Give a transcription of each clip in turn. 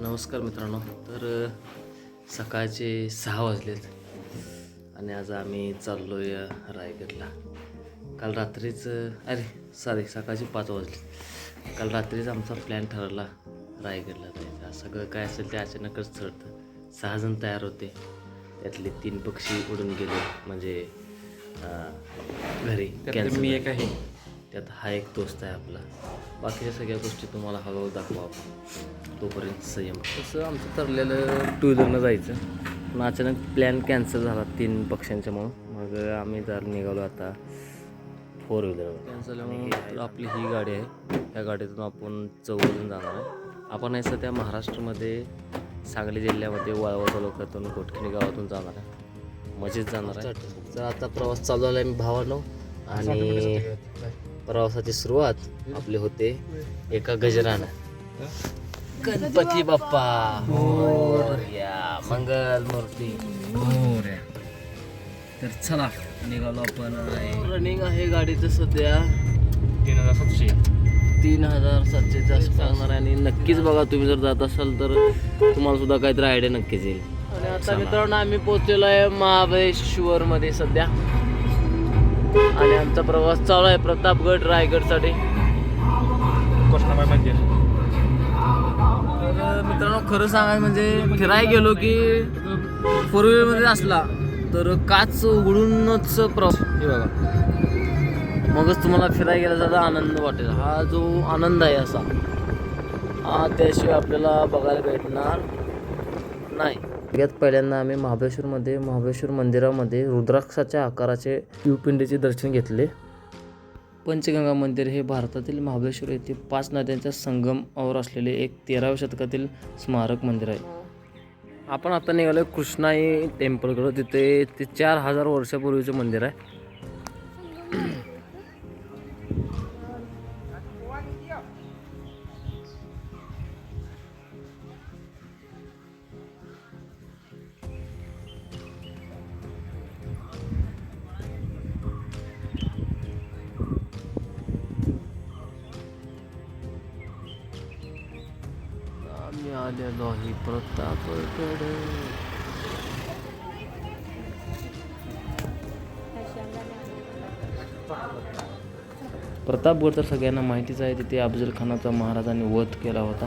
नमस्कार मित्रांनो. तर सकाळचे सहा वाजलेत आणि आज आम्ही चाललो आहे रायगडला. काल रात्रीच अरे सॉरी सकाळचे पाच वाजले काल रात्रीच आमचा प्लॅन ठरला रायगडला जायचा. सगळं काय असेल ते अचानकच ठरतं सहा जण तयार होते. त्यातले तीन पक्षी उडून गेले. म्हणजे घरी मी. एक आहे. त्यात हा एक दोस्त आहे आपला. बाकीच्या सगळ्या गोष्टी तुम्हाला हळूहळू दाखवा आपण. तोपर्यंत संयम तसं आमचं ठरलेलं टू व्हीलरनं जायचं. पण अचानक प्लॅन कॅन्सल झाला तीन पक्ष्यांच्यामुळं मग आम्ही जर निघालो आता फोर व्हीलर कॅन्सल झाल्यामुळं आपली ही गाडी आहे. या गाडीतून आपण चौघजण जाणार आहे. आपण आहे सध्या महाराष्ट्रामध्ये सांगली जिल्ह्यामध्ये वाळवा तालुक्यातून कोटखिणी गावातून जाणार आहे. मजेत जाणार आहे. तर आता प्रवास चालू झाला आहे मी भावानो. आणि प्रवासाची सुरुवात आपली होते एका गजरानं. गणपती बाप्पा. मोरया. मंगल मूर्ती तर चला निघालो आपण रनिंग आहे गाडीचं सध्या. तीन हजार सातशे. तीन हजार सातशे जास्त सांगणार आहे आणि नक्कीच बघा तुम्ही जर जात असाल तर तुम्हाला सुद्धा काहीतरी आयडिया नक्कीच येईल. आणि आता मित्रांनो आम्ही पोहोचलेलो आहे महाबळेश्वर मध्ये सध्या. आणि आमचा प्रवास चालू आहे प्रतापगड रायगडसाठी. कृष्णाबाई मंदिर. तर मित्रांनो खरं सांगायचं म्हणजे फिरायला गेलो की फोर व्हीलरमध्ये असला तर काच उघडूनच प्रवास. हे बघा. मगच तुम्हाला फिरायला गेल्याचा आनंद वाटेल. हा जो आनंद आहे असा हा त्याशिवाय आपल्याला बघायला भेटणार नाही. सगळ्यात पहिल्यांदा आम्ही महाबळेश्वरमध्ये महाबळेश्वर मंदिरामध्ये रुद्राक्षाच्या आकाराचे शिवपिंडीचे दर्शन घेतले. पंचगंगा मंदिर हे भारतातील महाबळेश्वर येथे पाच नद्यांच्या संगमावर असलेले एक तेराव्या शतकातील स्मारक मंदिर आहे. आपण आता निघालो कृष्णाई टेम्पलकडं तिथे ते चार हजार वर्षापूर्वीचं मंदिर आहे. आलेलो आहे प्रतापगड प्रतापगड तर सगळ्यांना माहितीच आहे तिथे अफजल खानाचा महाराजांनी वध केला होता.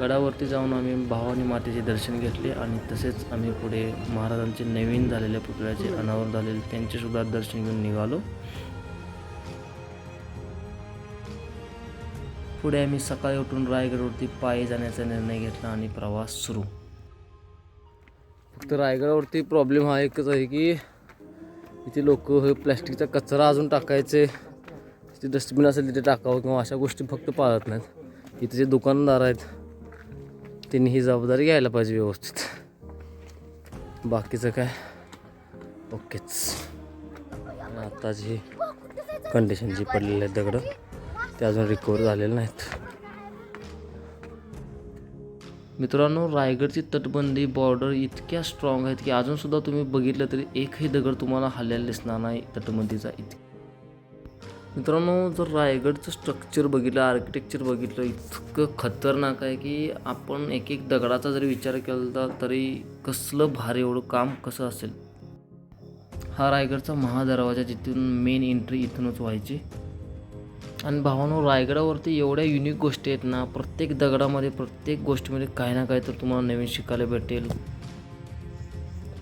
गडावरती जाऊन आम्ही भावानी मातेचे दर्शन घेतले आणि तसेच आम्ही पुढे महाराजांचे नवीन झालेल्या पुतळ्याचे अनावर झालेले त्यांचेसुद्धा दर्शन घेऊन निघालो. पुढे आम्ही सकाळी उठून रायगडवरती पायी जाण्याचा निर्णय घेतला आणि प्रवास सुरू. फक्त रायगडावरती प्रॉब्लेम हा एकच आहे की इथे लोक हे प्लॅस्टिकचा कचरा अजून टाकायचे तिथे डस्टबिन असेल तिथे टाकावं किंवा अशा गोष्टी फक्त पाळत नाहीत. इथे जे दुकानदार आहेत त्यांनी ही जबाबदारी घ्यायला पाहिजे व्यवस्थित. बाकीचं काय? ओकेच. आताची कंडिशन जी पडलेली आहेत दगडं. ते अजून रिकवर झालेले नाहीत. मित्रांनो रायगडची तटबंदी बॉर्डर इतक्या स्ट्रॉंग आहेत की अजूनसुद्धा तुम्ही बघितलं तरी एकही दगड तुम्हाला हल्ल्याला दिसणार नाही तटबंदीचा इतकी. मित्रांनो जर रायगडचं स्ट्रक्चर बघितलं आर्किटेक्चर बघितलं इतकं खतरनाक आहे की आपण एक एक दगडाचा जरी विचार केला तरी कसलं भारी एवढं काम कसं असेल? हा रायगडचा महादरवाजा जिथून मेन एंट्री इथूनच व्हायची. आणि भावानो रायगडावरती एवढ्या युनिक गोष्टी आहेत ना प्रत्येक दगडामध्ये प्रत्येक गोष्टीमध्ये काही ना काही तर तुम्हाला नवीन शिकायला भेटेल.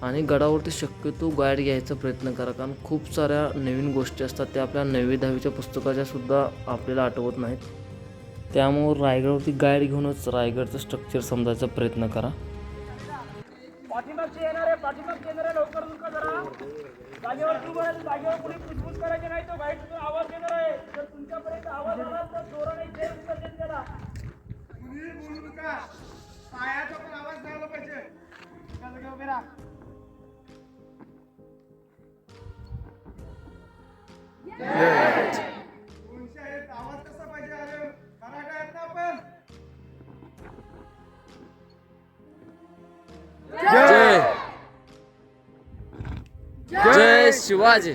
आणि गडावरती शक्यतो गाईड घ्यायचा प्रयत्न करा कारण खूप साऱ्या नवीन गोष्टी असतात त्या आपल्या नववी दहावीच्या पुस्तकाच्या सुद्धा आपल्याला आठवत नाहीत. त्यामुळं रायगडावरती गाईड घेऊनच रायगडचं स्ट्रक्चर समजायचा प्रयत्न करा. पाठीमागचे येणारे पाठीमागचे येणारे लवकर जरा जागेवर जागेवर करायचे नाही तो तिथून आवाज देणार आहे. जर तुमच्यापर्यंत आवाज आला तर जोराने देत त्याला. कुणी बोलू नका. पायाचा पण आवाज झाला पाहिजे. एका जागेवर उभे राहा. दोनशे आहेत, आवाज कसा पाहिजे? अरे मराठा आहेत ना आपण. जय. जय शिवाजी.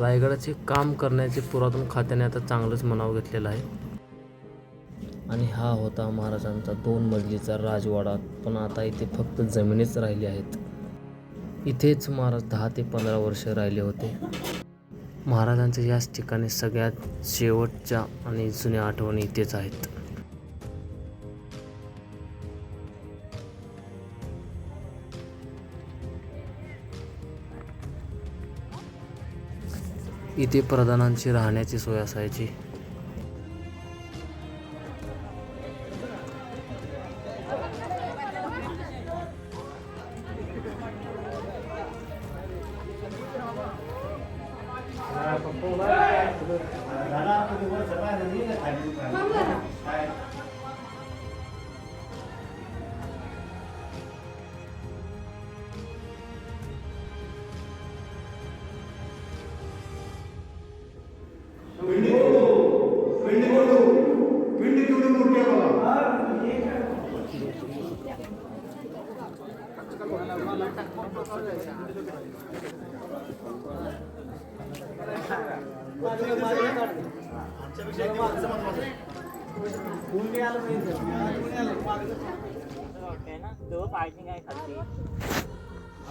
रायगडाचे काम करण्याचे पुरातन खात्याने आता चांगलंच मनाव घेतलेलं आहे. आणि हा होता महाराजांचा दोन मजलीचा राजवाडा. पण आता इथे फक्त जमिनीच राहिली आहेत. इथेच महाराज दहा ते पंधरा वर्ष राहिले होते. महाराजांच्या याच ठिकाणी सगळ्यात शेवटच्या आणि जुन्या आठवणी इथेच आहेत. इथे प्रधानांची राहण्याची सोय असायची.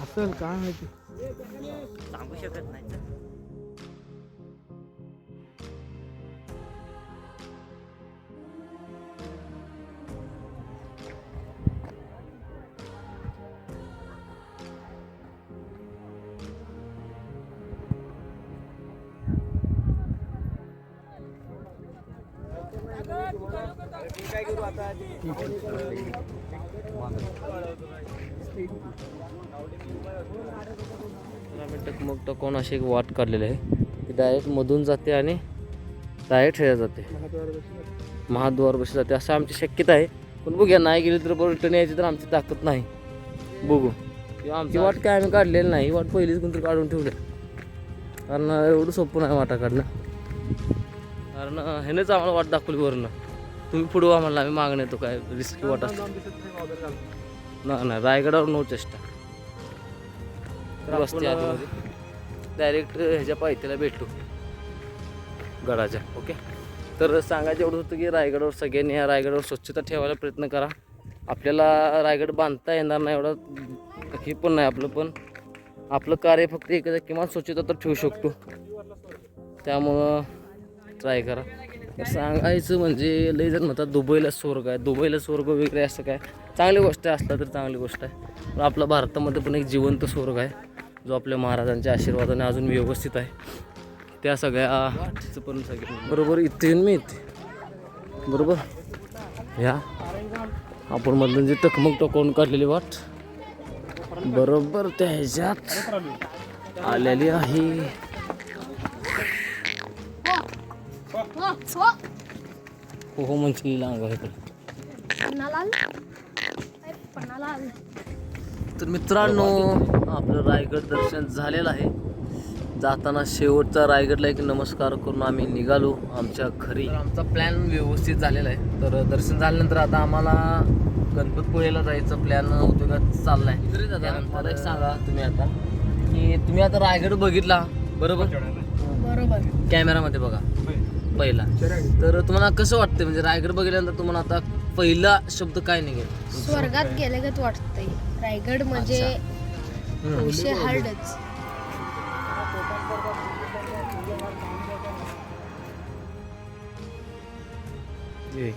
असेल काय माहिती. सांगू शकत नाही. मग टकवून अशी एक वाट काढलेली आहे. ती डायरेक्ट मधून जाते आणि डायरेक्ट ह्याला जाते. महाद्वार बशी जाते. असं आमची शक्यता आहे. पण बघूया नाही गेली तर बरं रिटर्न यायची तर आमची ताकद नाही. बघू. आमची वाट काय आम्ही काढलेली नाही. ही वाट पहिलीच कोणतरी काढून ठेवली. कारण एवढं सोपं नाही वाटा काढणं. कारण ह्यानेच आम्हाला वाट दाखवली वरनं. तुम्ही पुढं व्हा म्हणला आम्ही मागणं येतो काय रिस्की वाट. असतो नाही नाही रायगडावर नो चेष्टा. वस्ती डायरेक्ट ह्याच्या पायथ्याला भेटू. गडाच्या ओके तर सांगायचं एवढं होतं की रायगडावर सगळ्यांनी या रायगडावर स्वच्छता ठेवायला प्रयत्न करा. आपल्याला रायगड बांधता येणार नाही एवढं हे पण नाही आपलं पण. आपलं कार्य फक्त एकदा किमान स्वच्छता तर ठेवू शकतो. त्यामुळं ट्राय करा. सांगायचं म्हणजे लई जण म्हणतात दुबईला स्वर्ग आहे. दुबईला स्वर्ग वगैरे असं काय? चांगली गोष्ट आहे असला तर चांगली गोष्ट आहे. पण आपला भारतामध्ये पण एक जिवंत स्वर्ग आहे जो आपल्या महाराजांच्या आशीर्वादाने अजून व्यवस्थित आहे. त्या सगळ्या पण सगळ्या बरोबर इथे येऊन मी इथे. बरोबर? ह्या आपण मधून जी टकमक टकवून काढलेली वाट. बरोबर त्या ह्याच्यात आलेली आहे. हो हो म्हणजे लांब आहे तर मित्रांनो आपलं रायगड दर्शन झालेलं आहे. जाताना शेवटचा रायगडला एक नमस्कार करून आम्ही निघालो आमच्या घरी. आमचा प्लॅन व्यवस्थित झालेला आहे. तर दर्शन झाल्यानंतर आता आम्हाला गणपतपुळेला जायचं प्लॅन होतो का चाललाय त्यानंतर एक सांगा. तुम्ही आता. की तुम्ही आता रायगड बघितला बरोबर? बरोबर. कॅमेरामध्ये बघा. पहिला. तर तुम्हाला कसं वाटतं म्हणजे रायगड बघितल्यानंतर तुम्हाला आता पहिला शब्द काय निघेल? स्वर्गात गेल्यागत वाटतंय. रायगड म्हणजे हार्डच. ये.